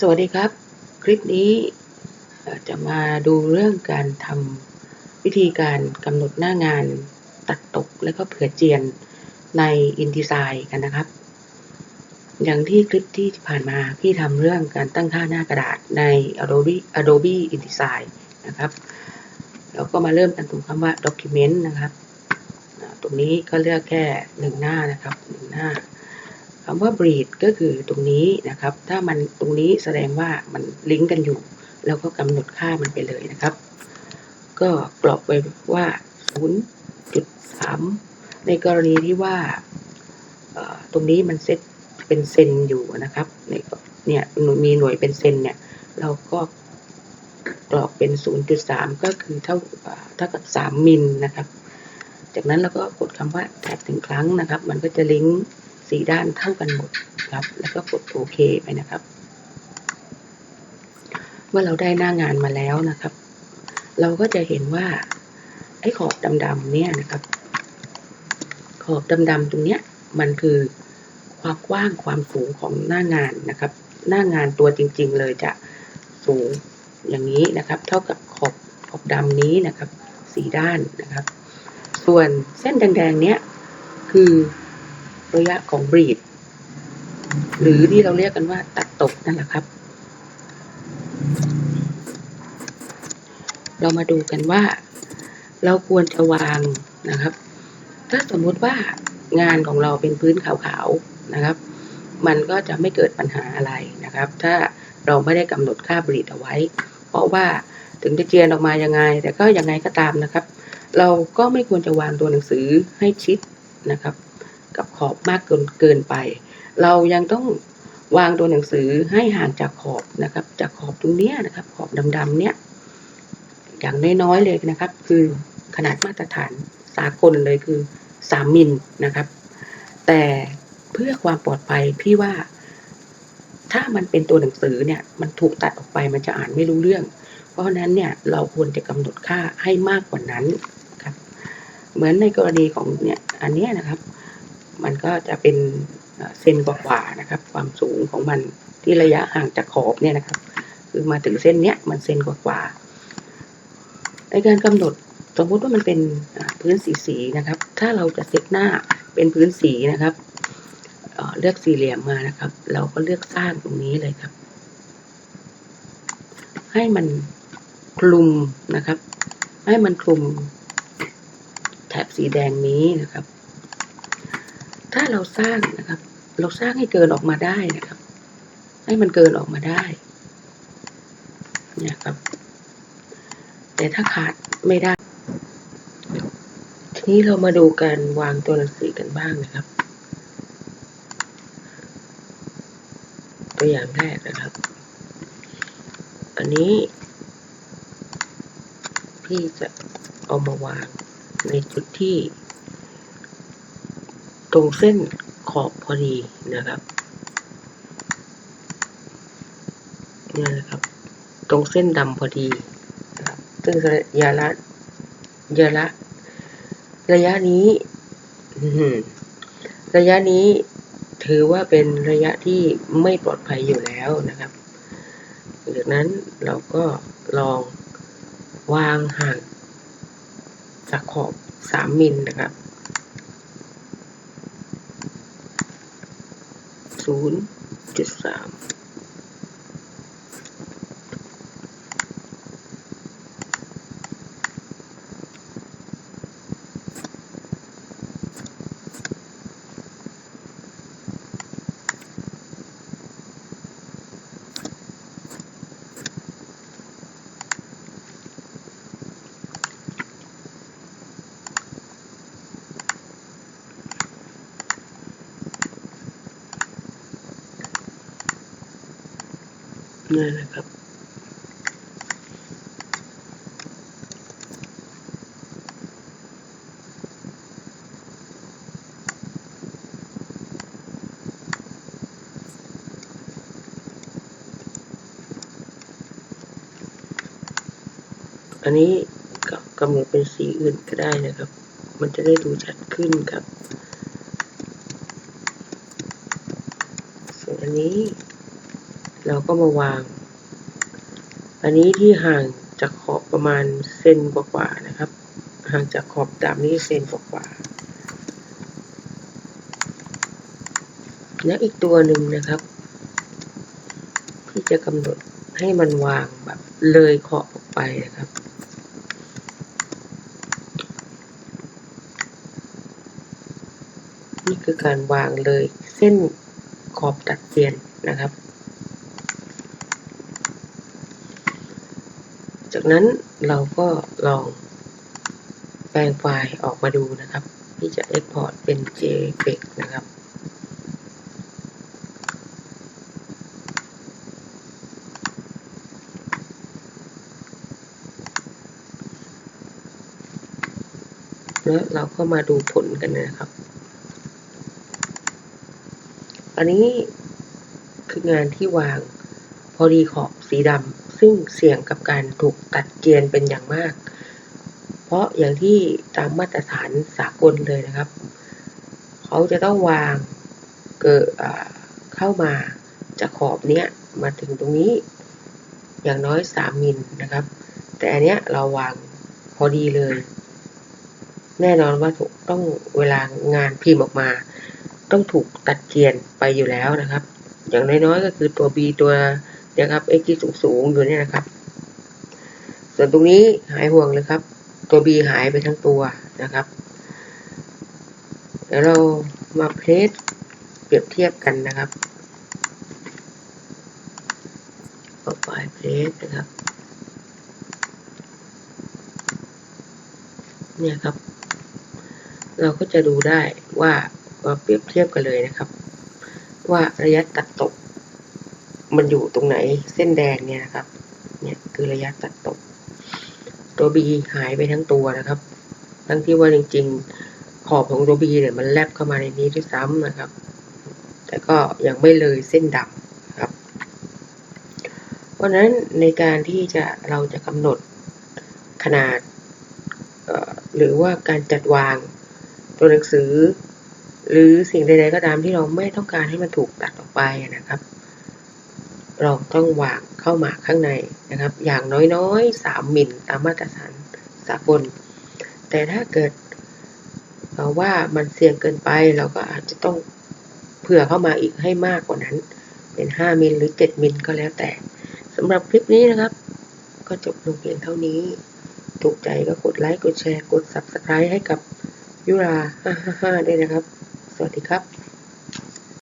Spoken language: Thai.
สวัสดีครับ คลิปนี้จะมาดูเรื่องการทำวิธีการกำหนดหน้างานตัดตกและก็เผื่อเจียนใน InDesign กันนะครับ อย่างที่คลิปที่ผ่านมาพี่ทำเรื่องการตั้งค่าหน้ากระดาษใน Adobe Adobe InDesign นะครับแล้วก็มาเริ่มกันตรงคำว่า Document นะครับ ตรงนี้ก็เลือกแค่หนึ่งหน้านะครับหนึ่งหน้า คำว่า breed ก็คือตรงนี้นะครับ ถ้ามันตรงนี้แสดงว่ามันลิงก์กันอยู่ แล้วก็กำหนดค่ามันไปเลยนะครับ ก็กรอกไว้ว่า0.3ในกรณีที่ว่าตรงนี้มันเซตเป็นเซนอยู่นะครับในเนี่ยมีหน่วยเป็นเซนเนี่ยเราก็กรอกเป็น 0.3 ก็คือเท่าเอ่อเท่ากับ 3 มิลนะครับ จากนั้นเราก็กดคำว่าแท็บถึงครั้งนะครับ มันก็จะลิงก์ สีด้านเท่ากันหมดครับ แล้วก็กดโอเคไปนะครับ เมื่อเราได้หน้างานมาแล้วนะครับ เราก็จะเห็นว่าไอ้ขอบดำๆเนี่ยนะครับ ขอบดำๆตรงเนี้ยมันคือความกว้างความสูงของหน้างานนะครับ หน้างานตัวจริง ๆ เลยจะสูงอย่างนี้นะครับ เท่ากับขอบขอบดำนี้นะครับสีด้านนะครับ ส่วนเส้นแดงๆเนี้ยคือ ระยะของบรีดหรือที่เราเรียกกันว่าตัดตกนั่นแหละครับ เรามาดูกันว่า เราควรจะวางนะครับ ถ้าสมมุติว่างานของเราเป็นพื้นขาวๆนะครับ มันก็จะไม่เกิดปัญหาอะไรนะครับ ถ้าเราไม่ได้กำหนดค่าบรีดเอาไว้ เพราะว่าถึงจะเจียนออกมายังไง แต่ก็ยังไงก็ตามนะครับ เราก็ไม่ควรจะวางตัวหนังสือให้ชิดนะครับ กับขอบมากเกินเกินไป เรายังต้องวางตัวหนังสือให้ห่างจากขอบนะครับ จากขอบตรงนี้นะครับ ขอบดำๆเนี้ยอย่างน้อยๆเลยนะครับ คือขนาดมาตรฐานสากลเลยคือสามมิลนะครับ แต่เพื่อความปลอดภัยพี่ว่า ถ้ามันเป็นตัวหนังสือเนี่ย มันถูกตัดออกไปมันจะอ่านไม่รู้เรื่อง เพราะฉะนั้นเนี่ยเราควรจะกำหนดค่าให้มากกว่านั้นครับ เหมือนในกรณีของเนี่ยอันเนี้ยนะครับ มันก็จะเป็นเอ่อเซนกว่าๆนะครับ ความสูงของมันที่ระยะห่างจากขอบเนี่ยนะครับ คือมาถึงเส้นเนี้ยมันเซนกว่าๆในการกำหนดสมมุติว่ามันเป็นพื้นสีสีนะครับ ถ้าเราจะเซตหน้าเป็นพื้นสีนะครับเลือกสี่เหลี่ยมมานะครับ เราก็เลือกสร้างตรงนี้เลยครับ ให้มันคลุมนะครับ ให้มันคลุมแถบสีแดงนี้นะครับ ถ้าเราสร้างนะครับ เราสร้างให้เกินออกมาได้นะครับ ให้มันเกินออกมาได้เนี่ยครับ แต่ถ้าขาดไม่ได้ ทีนี้เรามาดูการวางตัวหนังสือกันบ้างนะครับ ตัวอย่างแรกนะครับ อันนี้ พี่จะเอามาวางในจุดที่ ตรงเส้นขอบพอดีนะครับเนี่ยนะครับ ตรงเส้นดำพอดีครับซึ่งระยะละระยะละระยะนี้ระยะนี้ถือว่าเป็นระยะที่ไม่ปลอดภัยอยู่แล้วนะครับจากนั้นเราก็ลองวางห่างจากขอบสามมิลนะครับ ศูนย์จุดสาม นี่นะครับ อันนี้ก็กำหนดเป็นสีอื่นก็ได้นะครับ มันจะได้ดูชัดขึ้นครับ ส่วนอันนี้ เราก็มาวาง อันนี้ที่ห่างจากขอบประมาณเซนกว่าๆนะครับ ห่างจากขอบดำนี่เซนกว่าๆและอีกตัวหนึ่งนะครับ ที่จะกำหนดให้มันวางแบบเลยขอบออกไปนะครับนี่คือการวางเลยเส้นขอบตัดเตียนนะครับ จากนั้นเราก็ลองแปลงไฟล์ออกมาดูนะครับ ที่จะ Export เป็น JPEG นะครับแล้วเราก็มาดูผลกันนะครับ อันนี้คืองานที่วางพอดีขอบสีดำ ซึ่งเสี่ยงกับการถูกตัดเกรียนเป็นอย่างมาก เพราะอย่างที่ตามมาตรฐานสากลเลยนะครับ เขาจะต้องวางเกิดเข้ามาจากขอบเนี้ยมาถึงตรงนี้ อย่างน้อย 3มิลนะครับ แต่อันเนี้ยเราวางพอดีเลย แน่นอนว่าถูกต้องเวลางานพิมพ์ออกมา ต้องถูกตัดเกรียนไปอยู่แล้วนะครับ อย่างน้อยๆก็คือตัว B ตัว นี่ยครับ x ที่สูงๆอยู่เนี่ยนะครับ ส่วนตรงนี้หายห่วงเลยครับ ตัว B หายไปทั้งตัวนะครับ เดี๋ยวเรามาเพลสเปรียบเทียบกันนะครับต่อไปเพลสนะครับ เนี่ยครับ เราก็จะดูได้ว่าว่าเปรียบเทียบกันเลยนะครับ ว่าระยะตัดตก มันอยู่ตรงไหนเส้นแดงเนี่ยนะครับ เนี่ยคือระยะตัดตก ตัว B หายไปทั้งตัวนะครับ ทั้งที่ว่าจริง ๆ ขอบของตัว B เนี่ยมันแลบเข้ามาในนี้ด้วยซ้ำนะครับ แต่ก็ยังไม่เลยเส้นดำครับ เพราะฉะนั้นในการที่จะเราจะกำหนดขนาดหรือว่าการจัดวางตัวหนังสือ หรือสิ่งใดๆก็ตามที่เราไม่ต้องการให้มันถูกตัดออกไปนะครับ เราต้องวางเข้ามาข้างในนะครับ อย่างน้อยๆ 3 มิลตามมาตรฐานสากล แต่ถ้าเกิดเราว่ามันเสี่ยงเกินไปเราก็อาจจะต้องเผื่อเข้ามาอีกให้มากกว่านั้น เป็น 5 มิลหรือ 7 มิลก็แล้วแต่สำหรับคลิปนี้นะครับ ก็จบลงเพียงเท่านี้ ถูกใจก็กดไลค์ กดแชร์ กด Subscribe ให้กับยุรา555ด้วยนะครับ สวัสดีครับ